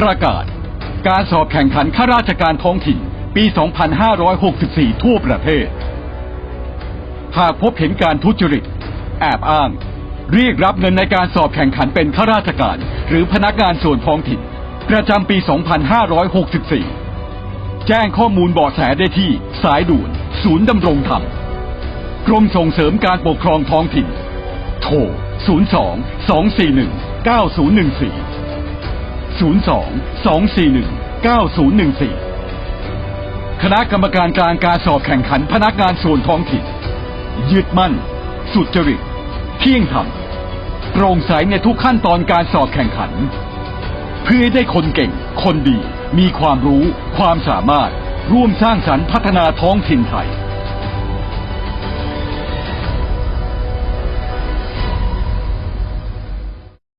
ประกาศ การสอบแข่งขันข้าราชการท้องถิ่น ปี 2564 ทั่วประเทศ หากพบเห็นการทุจริต แอบอ้าง เรียกรับเงินในการสอบแข่งขันเป็นข้าราชการ หรือพนักงานส่วนท้องถิ่น ประจำปี 2564 แจ้งข้อมูลเบาะแสได้ที่ สายด่วน ศูนย์ดำรงธรรม กรมส่งเสริมการปกครองท้องถิ่น โทร 02 241 9014 02 241 9014คณะกรรมการกลางการสอบแข่งขันพนักงานส่วนท้องถิ่นยึดมั่น สุจริตเที่ยงธรรมโปร่งใสในทุกขั้นตอนการสอบแข่งขัน เพื่อให้ได้คนเก่ง คนดี มีความรู้ ความสามารถ ร่วมสร้างสรรค์พัฒนาท้องถิ่นไทย